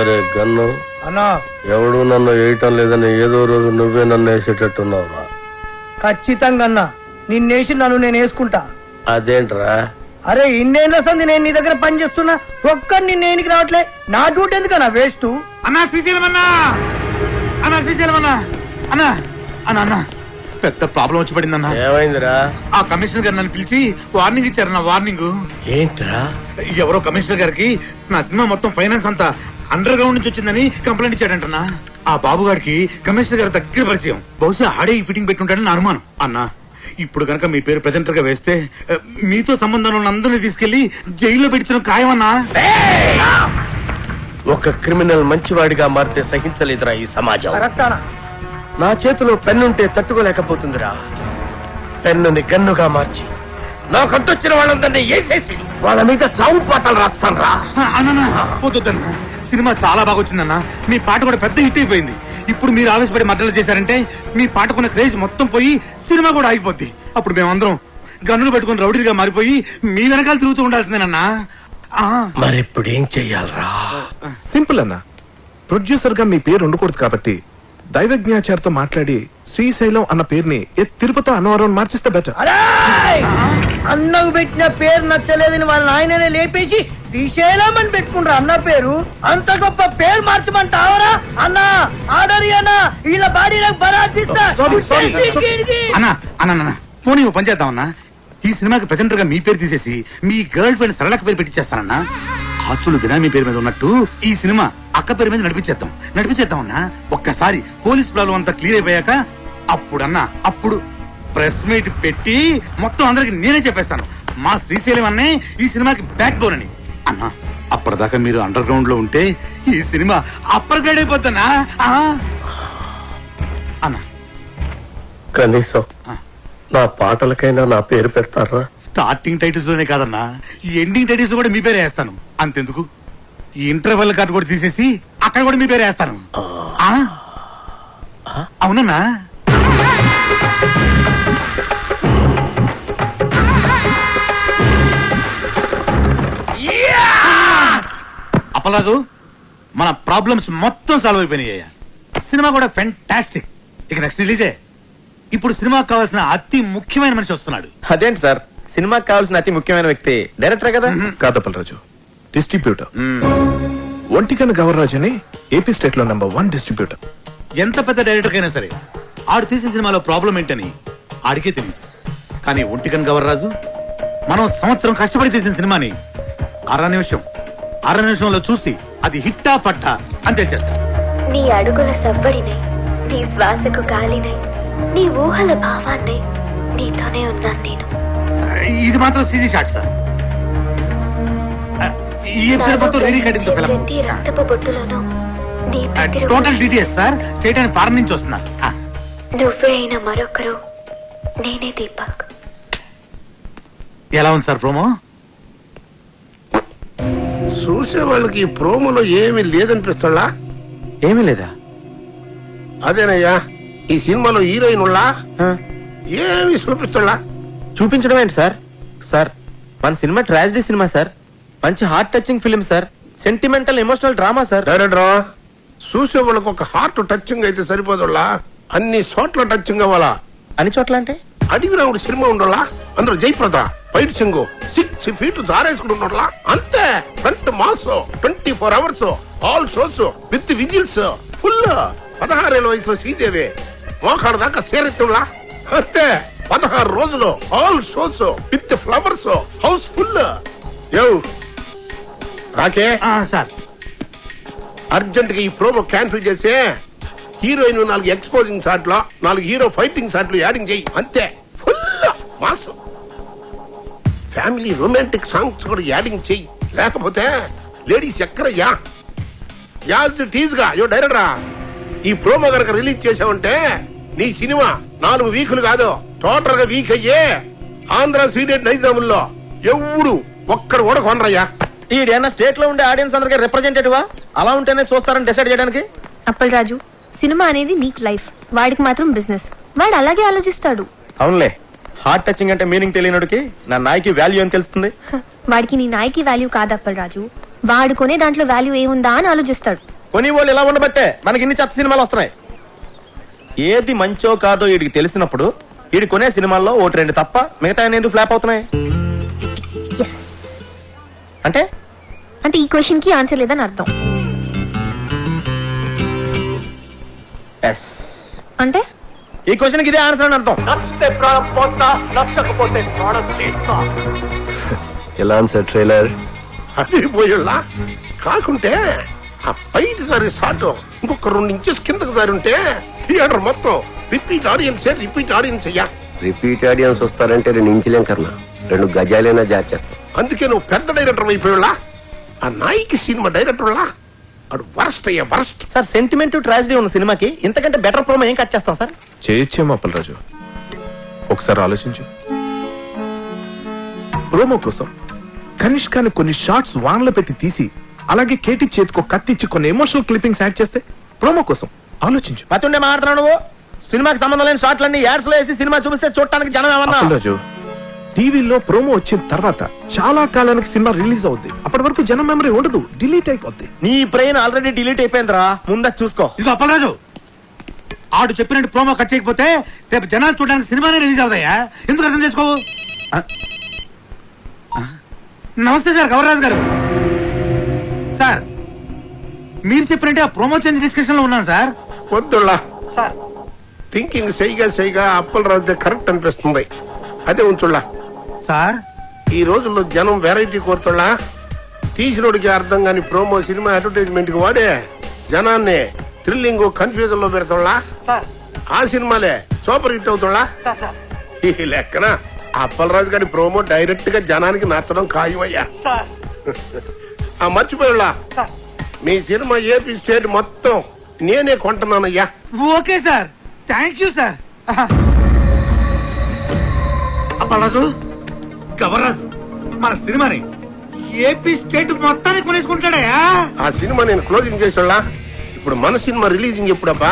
అరే గన్ను అన్నా. ఎవడు నన్ను వేయటం లేదని ఏదో రోజు నువ్వే నన్ను వేసేటట్టున్నావురా. ఖచ్చితంగా అన్నా నిన్నేసి నన్ను నేను వేసుకుంటా. అదేంట్రా? అరే ఇన్నేళ్ళ సంది నేను నీ దగ్గర పని చేస్తున్నా ఒక్కరిని నేనికి రావట్లే. నా డ్యూటీ ఎందుకన్నా వేస్ట్? అన్నా శ్రీశైలం అన్నా. అన్నా శ్రీశైలం అన్నా. అన్నా అన్నా అన్నా. పెద్ద ప్రాబ్లం వచ్చి పడింది అన్నా ఏమైందిరా? ఆ కమిషనర్ గారు నన్ను పిలిచి వార్నింగ్ ఇచ్చారన్న వార్నింగ్. ఏంట్రా? ఎవరో కమిషనర్ గారికి నా సినిమా మొత్తం ఫైనాన్స్ అంతా అండర్ గ్రౌండ్ నుంచి వచ్చిందని కంప్లైంట్ ఇచ్చాడంటన్నా. ఆ బాబు గారికి కమిషనర్ గారి దగ్గర పరిచయం. బహుశా ఆడే ఈ ఫిట్టింగ్ పెట్టుంటాడని నా అనుమానం. అన్నా ఇప్పుడు కనుక మీ పేరు ప్రెజెంటర్గా వేస్తే మీతో సంబంధం ఉన్న అందరినీ తీసుకెళ్ళి జైల్లో పెట్టించడం ఖాయమన్నా? ఒక క్రిమినల్ మంచివాడిగా మారితే సహించలేదురా ఈ సమాజం. కరెక్ట్ అన్నా నా చేతిలో పెన్నుంటే తట్టుకోలేకపోతుందిరా. పెన్నుని గన్నుగా మార్చి నాకు అడ్డొచ్చిన వాళ్ళందరినీ వేసేసి వాళ్ళ మీద చావు పాటలు రాస్తాను రా వద్దన్నా సినిమా చాలా బాగా వచ్చిందన్నా మీ పాట కూడా పెద్ద హిట్ అయిపోయింది. ఇప్పుడు మీరు ఆవేశపడి మద్దతు చేశారంటే మీ పాటకున్న క్రేజ్ మొత్తం పోయి సినిమా కూడా ఆగిపోద్ది. అప్పుడు మేమందరం గన్నులు పెట్టుకుని రౌడీలుగా మారిపోయి మీ వెనకాల తిరుగుతూ ఉండాల్సిందేనన్నా. ఆ, మరి ఇప్పుడు ఏం చెయ్యాలరా? సింపుల్ అన్న. ప్రొడ్యూసర్గా మీ పేరు ఉండకూడదు కాబట్టి దైవజ్ఞాచారితో మాట్లాడి శ్రీశైలం అన్న పేరుని ఏ తిరుపతి అన్నవరం అని మార్చిస్తే బెటర్ అన్నకు పెట్టిన పేరు నచ్చలేదని వాళ్ళ నాయననే లేపేసి శ్రీశైలం అని పెట్టుకుంటారు అన్న పేరు. అంత గొప్ప పేరు మార్చమంటావరా? అన్న ఆర్డర్ అన్నా వీళ్ళ బాడీ నాకు బరాచిస్తా Sorry, sorry. అన్నా అన్నా అన్నా పోనీ పని చేద్దామన్నా? ఈ సినిమాకి ప్రెజెంటర్గా మీ పేరు తీసేసి మీ గర్ల్ ఫ్రెండ్ సరళక పేరు పెట్టించేస్తానన్నా ఆస్తులు బినామీ పేరు మీద ఉన్నట్టు ఈ సినిమా అక్క పేరు మీద నడిపించేద్దాం. నడిపించేద్దాం అన్నా. ఒక్కసారి పోలీస్ ప్రాబ్లం అంతా క్లియర్ అయిపోయాక అప్పుడన్నా అప్పుడు ప్రెస్ మీట్ పెట్టి మొత్తం అందరికి నేనే చెప్పేస్తాను. మా శ్రీశైలం అన్నే ఈ సినిమాకి బ్యాక్ బోన్ అని. అన్నా అప్పటిదాకా మీరు అండర్ గ్రౌండ్లో ఉంటే ఈ సినిమా అప్పర్ గ్రేడ్ అయిపోతానా? అన్నా. కనీసం నా పాటలకైనా నా పేరు పెడతారా? స్టార్టింగ్ టైటిల్స్లోనే కాదన్నా. ఈ ఎండింగ్ టైటిల్స్ కూడా మీ పేరే వేస్తాను. అంతెందుకు? ఈ ఇంటర్వెల్ కార్డు కూడా తీసేసి అక్కడ కూడా మీ పేరే వేస్తాను. ఆ? అవునన్నా? అప్పలాదు మన ప్రాబ్లమ్స్ మొత్తం సాల్వ్ అయిపోయినాయి సినిమా కూడా ఫెంటాస్టిక్ ఇక నెక్స్ట్ రిలీజే ఇప్పుడు సినిమాకి కావాల్సిన అతి ముఖ్యమైన మనిషి వస్తున్నాడు. అదేంటి సార్? సినిమాకి కావాల్సిన అతి ముఖ్యమైన వ్యక్తి డైరెక్టర్ కదా? కాదప్పలరాజు డిస్ట్రిబ్యూటర్. ఒంటికన్ గవర్రాజ్ అని ఏపీ స్టేట్లో నెంబర్ వన్ డిస్ట్రిబ్యూటర్. ఎంత పెద్ద డైరెక్టర్ అయినా సరే ఆడు తీసిన సినిమాలో ప్రాబ్లం ఏంటని ఆడికే తెలియదు కానీ ఒంటికన్ గవర్రాజు మనం సంవత్సరం కష్టపడి తీసిన సినిమాని అర నిమిషం అర నిమిషంలో చూసి అది హిట్టా పట్టా అని తెలిచేస్తా నీ అడుగుల సవ్వడినై నీ శ్వాసకు గాలినై నీ ఊహల భావాన్నై నీతోనే ఉన్నాను నేను. ఇది మాత్రం సీజీ షాట్ సార్. ఈ ఎపిసోడ్ మొత్తం రెడీ కట్టింది ఫిలం ప్రతి రక్తపు బొట్టులోనూ? నీ ప్రతి టోటల్ డీటెయిల్స్ సార్ చేయడానికి ఫారెన్ నుంచి వస్తున్నారు ఆ, నువ్వే అయిన మరొకరు. నేనే దీపక్. ఎలా ఉంది సార్ ప్రోమో చూసే వాళ్ళకి ఈ ప్రోమోలో ఏమీ లేదనిపిస్తుందా? ఏమీ లేదా? అదేనయ్యా ఈ సినిమాలో హీరోయిన్ ఉళ్ళా ఏమి చూపిస్తుందా? చూపించడం ఏంటి సార్ సార్ మన సినిమా ట్రాజిడీ సినిమా సార్. మంచి heart touching film sir sentimental emotional drama sir director చూసే వాళ్ళకి ఒక హార్ట్ టచింగ్ అయితే సరిపోదులా? అన్ని చోట్ల టచింగ్ అవ్వాలా? అని చోట్ల అంటే? అడవి రావుడు సినిమా ఉండాలా? అందులో Jayaprada fight sing six feet జారేసుకుని ఉండాలా? అంతే. Front mass twenty four hours all shows with whistles full పదహారేళ్ళ వయసులో శ్రీదేవి మోకాడు దాకా సేరెత్తులా అంతే. పదహారు రోజులు all shows with flowers house full యో రాకే? సార్. అర్జెంట్గా ఈ ప్రోమో క్యాన్సిల్ చేసి హీరోయిన్ నాలుగు ఎక్స్పోజింగ్ షాట్లు నాలుగు హీరో ఫైటింగ్ షాట్లు యాడింగ్ చేయి అంతే. Full mass. Family romantic songs కూడా యాడింగ్ చెయ్యి. లేకపోతే లేడీస్ ఎక్కడయ్యా యాజ్ టీజ్గా యో డైరెక్టరా? ఈ ప్రోమో కనుక రిలీజ్ చేసావంటే నీ సినిమా నాలుగు వీకులు కాదు. టోటల్గా వీక్ అయ్యే ఆంధ్ర సీడెడ్ నైజాముల్లో ఎవడు ఒక్కడు కూడా కొనరయ్యా. ఈడేనా స్టేట్లో ఉండే ఆడియన్స్ అందరికి రిప్రజెంటేటివా అలా ఉంటేనే చూస్తారని డిసైడ్ చేయడానికి? అప్పలరాజు సినిమా అనేది నీకు లైఫ్ వాడికి మాత్రం బిజినెస్ వాడు అలాగే ఆలోచిస్తాడు. అవునులే. హార్ట్ టచింగ్ అంటే మీనింగ్ తెలియనుడికి నా నాయకి వాల్యూ అని తెలుస్తుంది? వాడికి నీ నాయకి వాల్యూ కాదు అప్పలరాజు వాడు కొనే దాంట్లో వాల్యూ ఏముందా అని ఆలోచిస్తాడు. కొని వాళ్ళు ఇలా ఉండబట్టే మనకి ఇన్ని చెత్త సినిమాలు వస్తున్నాయి. ఏది మంచో కాదో వీడికి తెలిసినప్పుడు వీడి కొనే సినిమాల్లో ఒకటి రెండు తప్ప మిగతా ఎందుకు ఫ్లాప్ అవుతున్నాయి? అంటే? అంటే ఈ క్వశ్చన్కి ఆన్సర్ లేదని అర్థం. ఎస్. అంటే? ఈ క్వశ్చన్ ఇదే ఆన్సర్ అని అర్థం. ఎలా సార్ ట్రైలర్? అది పోయిళ్ళా కాకుంటే ఆ పైటి సారి సాటు ఇంకొక రెండు ఇంచెస్ కిందకు సారి ఉంటే థియేటర్ మొత్తం రిపీట్ ఆడియన్స్ రిపీట్ ఆడియన్స్ అయ్యా రిపీట్ ఆడియన్స్ వస్తారంటే రెండు ఇంచులేం కర్ణ రెండు గజాలైనా జార్ చేస్తాం అందుకే నువ్వు పెద్ద డైరెక్టర్ అయిపోయిళ్ళా ఆ నాయికి సినిమా డైరెక్టర్లా అడు వరస్ట్ అయ్యా వరస్ట్ సార్ సెంటిమెంట్ ట్రాజిడీ ఉన్న సినిమాకి ఇంతకంటే బెటర్ ప్రోమో ఏం కట్ చేస్తాం సార్? చేయొచ్చేమో అప్పలరాజు. ఒకసారి ఆలోచించు. ప్రోమో కోసం కనిష్కాని కొన్ని షార్ట్స్ వాన్లో పెట్టి తీసి అలాగే కేటీ చేతికో కత్తిచ్చి కొన్ని ఎమోషనల్ క్లిప్పింగ్స్ యాడ్ చేస్తే ప్రోమో కోసం ఆలోచించు. మతుండే మాట్లాడుతున్నావు నువ్వు? సినిమాకి సంబంధం లేని షార్ట్లన్నీ యాడ్స్లో వేసి సినిమా చూపిస్తే చూడటానికి జనం ఏమన్నా? అప్పలరాజు టీవీలో ప్రోమో వచ్చిన తర్వాత చాలా కాలానికి సినిమా రిలీజ్ అవుద్ది. అప్పటి వరకు జనం మెమరీ ఉండదు. డిలీట్ అయిపోద్ది. నీ బ్రెయిన్ ఆల్రెడీ డిలీట్ అయిపోయిందిరా. ముందు చూసుకో. ఇదిగో అప్పలరాజు. ఆడు చెప్పినట్టు ప్రోమో కట్ చేయకపోతే రేపు జనాలు చూడడానికి సినిమానే రిలీజ్ అవుతాయా? ఎందుకు అర్థం చేసుకోవు? ఆ? ఆ? నమస్తే సార్ గౌరరాజు గారు. సార్ మీరు చెప్పినట్టే ఆ ప్రోమో చేంజ్ డిస్కషన్లో ఉన్నాను సార్. వద్దుళ్ళా థింకింగ్ సైగా సైగా అప్పలరాజు కరెక్ట్ అనిపిస్తుంది. అదే ఉంచుళ్ళా సార్? ఈ రోజుల్లో జనం వెరైటీ కోరుతుళ్ళా తీసినోడికి అర్థం కాని ప్రోమో సినిమా అడ్వర్టైజ్మెంట్కి వాడే జనాన్ని థ్రిల్లింగ్ కన్ఫ్యూజన్లో పెడతాళ్ళా ఆ సినిమాలే సూపర్ హిట్ అవుతుళ్ళా ఈ లెక్కన అప్పలరాజు గారి ప్రోమో డైరెక్ట్గా జనానికి నచ్చడం ఖాయమయ్యా. ఆ మర్చిపోయాళ్ళా మీ సినిమా ఏపీ స్టేట్ మొత్తం నేనే కొంటున్నానయ్యా. Okay sir. Thank you sir. Appalaraju Gavarraju మన సినిమాని ఏపీ స్టేట్ మొత్తాన్ని కొనేసుకుంటాడయా ఆ సినిమా నేను క్లోజింగ్ చేసేళ్ళా ఇప్పుడు మన సినిమా రిలీజింగ్ ఎప్పుడబ్బా?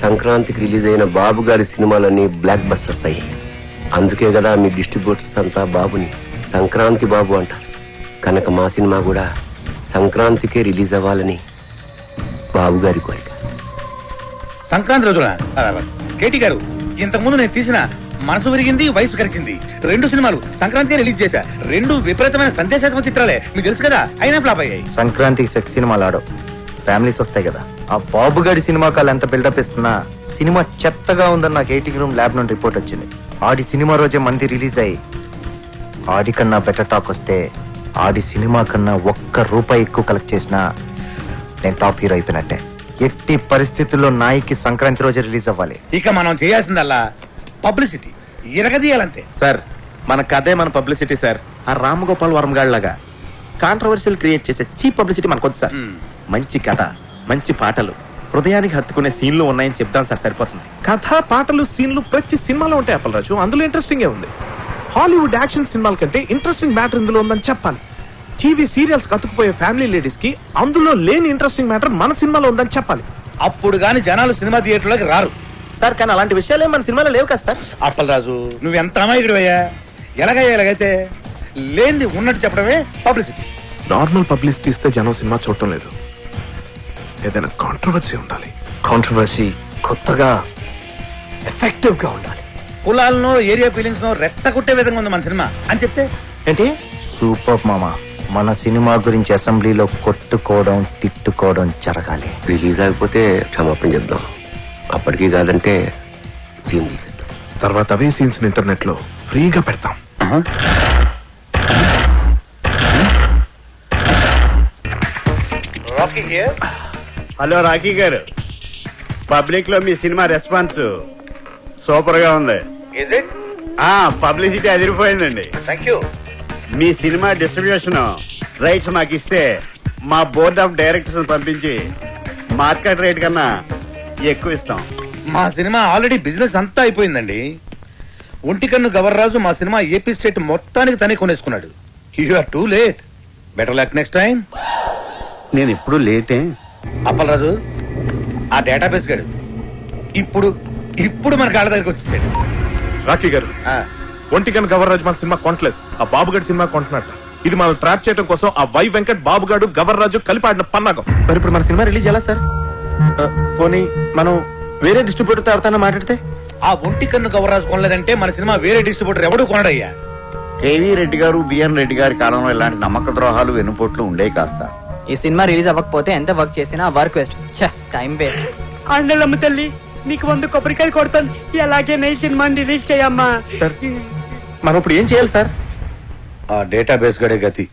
సంక్రాంతికి రిలీజ్ అయిన బాబు గారి సినిమాలన్నీ బ్లాక్ బస్టర్స్ అయ్యాయి. అందుకే కదా మీ డిస్ట్రిబ్యూటర్స్ అంతా బాబుని సంక్రాంతి బాబు అంటారు కనుక మా సినిమా కూడా సంక్రాంతికే రిలీజ్ అవ్వాలని బాబు గారి కోరిక. సంక్రాంతి రోజున కేటీ గారు ఇంతకు ముందు నేను తీసిన మనసు విరిగింది వయసు కలిసింది రెండు సినిమాలు సంక్రాంతికి రిలీజ్ చేశా. రెండు విపరీతమైన సందేశాత్మక చిత్రాలే. మీకు తెలుసు కదా అయినా ఫ్లాప్ అయ్యాయి. సంక్రాంతికి సెక్స్ సినిమాలు ఆడవు ఫ్యామిలీస్ వస్తాయి కదా. ఆ బాబుగాడి సినిమా కాల్ ఎంత బిల్డప్ ఇస్తున్నా సినిమా చెత్తగా ఉందని నాకు ఎయిటింగ్ రూమ్ ల్యాబ్ నుండి రిపోర్ట్ వచ్చింది. ఆడి సినిమా రోజే మంది రిలీజ్ అయ్యి ఆడి కన్నా బెటర్ టాక్ వస్తే ఆడి సినిమా కన్నా ఒక్క రూపాయి ఎక్కువ కలెక్ట్ చేసినా నేను టాప్ హీరో అయిపోయినట్టే. ఎట్టి పరిస్థితుల్లో నాయికి సంక్రాంతి రోజే రిలీజ్ అవ్వాలి. ఇక మనం చేయాల్సిందల్లా పబ్లిసిటీ. ఇరగదీయాలంతే. సార్ మన కథే మన పబ్లిసిటీ సార్. ఆ రామ్ గోపాల్ వర్మ కాంట్రవర్షియల్ క్రియేట్ చేసే చీప్ పబ్లిసిటీ మనకు వద్దు సార్. మంచి కథ మంచి పాటలు హృదయానికి హత్తుకునే సీన్లు ఉన్నాయని చెప్తాం సార్ సరిపోతుంది. కథ పాటలు సీన్లు ప్రతి సినిమాలో ఉంటాయి అప్పలరాజు. అందులో ఇంట్రెస్టింగ్ ఉంది. హాలీవుడ్ యాక్షన్ సినిమాల కంటే ఇంట్రెస్టింగ్ మ్యాటర్ ఇందులో ఉందని చెప్పాలి. టీవీ సీరియల్స్ కతుకుపోయే ఫ్యామిలీ లేడీస్కి అందులో లేని ఇంట్రెస్టింగ్ మ్యాటర్ మన సినిమాలో ఉందని చెప్పాలి. అప్పుడు గాని జనాలు సినిమా థియేటర్లోకి రారు. సార్ కానీ అలాంటి విషయాలు మన సినిమాలో లేవు కదా సార్? అప్పలరాజు. నువ్వెంత అమాయకుడు అయ్యా? ఎలాగయ్యా ఎలాగైతే లేనిది ఉన్నట్టు చెప్పడమే పబ్లిసిటీ. నార్మల్ పబ్లిసిటీ ఇస్తే జనం సినిమా చూడటం లేదు. ఏదైనా కాంట్రవర్సీ ఉండాలి. కాంట్రవర్సీ కొత్తగా ఎఫెక్టివ్గా ఉండాలి. కులాలను ఏరియా ఫీలింగ్స్ రెచ్చగొట్టే విధంగా ఉంది మన సినిమా. అని చెప్తే? ఏంటి? సూపర్ మామ. మన సినిమా గురించి అసెంబ్లీలో కొట్టుకోవడం తిట్టుకోవడం జరగాలి. రిలీజ్ అయిపోతే క్షమాపణ చెప్దాం. అప్పటికి కాదంటే సీన్ తీసేద్దాం. తర్వాత అవే సీన్స్ ఇంటర్నెట్లో ఫ్రీగా పెడతాం. హలో రాకీ గారు. పబ్లిక్లో మీ సినిమా రెస్పాన్స్ సూపర్గా ఉంది ఆ పబ్లిసిటీ అదిరిపోయిందండి. మీ సినిమా డిస్ట్రిబ్యూషన్ రైట్స్ మాకు ఇస్తే మా బోర్డ్ ఆఫ్ డైరెక్టర్స్ పంపించి మార్కెట్ రేట్ కన్నా ఎక్కువ ఇస్తాం. మా సినిమా ఆల్రెడీ బిజినెస్ అంతా అయిపోయిందండి. ఒంటికన్ను గవర్రాజు మా సినిమా ఏపీ స్టేట్ మొత్తానికి తనే కొనేసుకున్నాడు. You are too late better luck next time నేను ఎప్పుడు లేటే? అప్పలరాజు ఆ డేటాబేస్ గడు. ఇప్పుడు ఇప్పుడు మన కాళ్ళ దగ్గరికి వచ్చేసాడు. రాకీ గారు ఆ, ఒంటికన్ గవర్రాజ్ మన సినిమా కొంటలేదు ఆ బాబుగడి సినిమా కొంటున్నట్ట ఇది మనం ట్రాప్ చేయడం కోసం ఆ వై వెంకట్ బాబు గారు గవర్రాజు కలిపి ఆడిన పన్నాగం. మరి ఇప్పుడు మన సినిమా రిలీజ్ ఎలా సార్? పోనీ మనం వేరే డిస్ట్రిబ్యూటర్తో ఎవరితో మాట్లాడితే? ఆ ఒంటి కన్ను గవరాజు కొనలేదంటే మన సినిమా వేరే డిస్ట్రిబ్యూటర్ ఎవడు కొనడయ్యా? కేవీ రెడ్డి గారు బిఎన్ రెడ్డి గారి కాలంలో ఇలాంటి నమ్మక ద్రోహాలు వెనుపోట్లు ఉండేవి కాదు సార్. ఈ సినిమా రిలీజ్ అవ్వకపోతే ఎంత వర్క్ చేసినా వర్క్ వేస్ట్. ఛ టైం వేస్ట్. అండలమ్మ తల్లి నీకు వంద కొబ్బరికాయలు కొడతాను. ఎలాగే నై సినిమాని రిలీజ్ చేయమ్మా. సార్ మనం ఇప్పుడు ఏం చేయాలి సార్? ఆ డేటాబేస్ గడే గతి.